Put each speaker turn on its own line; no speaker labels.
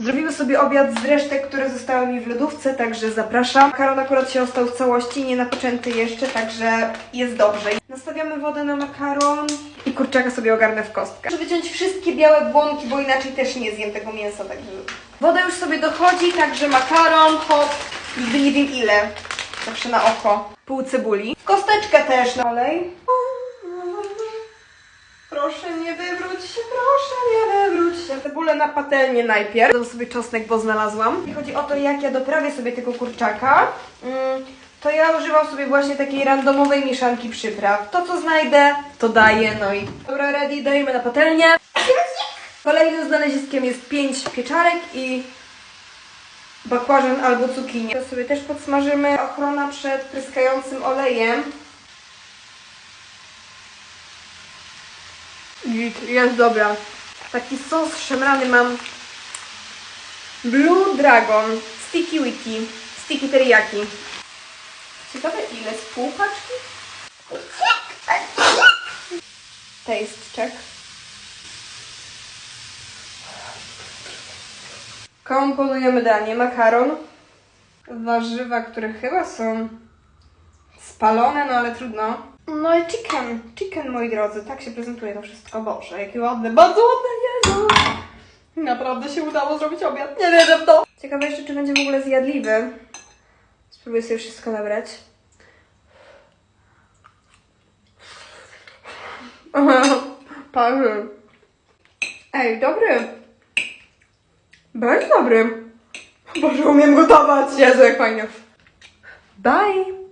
Zrobimy sobie obiad z resztek, które zostały mi w lodówce, także zapraszam. Makaron akurat się ostał w całości, nie napoczęty jeszcze, także jest dobrze. Nastawiamy wodę na makaron i kurczaka sobie ogarnę w kostkę. Muszę wyciąć wszystkie białe błonki, bo inaczej też nie zjem tego mięsa, także... Woda już sobie dochodzi, także makaron, hop, nigdy nie wiem ile. Zawsze na oko. Pół cebuli. Kosteczkę też na olej. Proszę nie nie na patelnię najpierw. Dam sobie czosnek, bo znalazłam. Jeśli chodzi o to, jak ja doprawię sobie tego kurczaka, mm, to ja używam sobie właśnie takiej randomowej mieszanki przypraw. To, co znajdę, to daję, no i... Dobra, ready, dajemy na patelnię. Kolejnym znaleziskiem jest pięć pieczarek i bakłażan albo cukinię. To sobie też podsmażymy. Ochrona przed pryskającym olejem. Git, jest dobra. Taki sos szemrany mam. Blue Dragon. Sticky Wiki. Sticky teriyaki. Ciekawe ile? Z pół paczki? Taste check. Komponujemy danie. Makaron. Warzywa, które chyba są spalone, no ale trudno. No i chicken. Chicken, moi drodzy. Tak się prezentuje to wszystko. Boże, jakie ładne. Bardzo ładne. Naprawdę się udało zrobić obiad. Nie wierzę w to. Ciekawe jeszcze, czy będzie w ogóle zjadliwy. Spróbuję sobie wszystko nabrać. Parzy. Ej, dobry. Bardzo dobry. Boże, umiem gotować. Jezu, jak fajnie. Bye.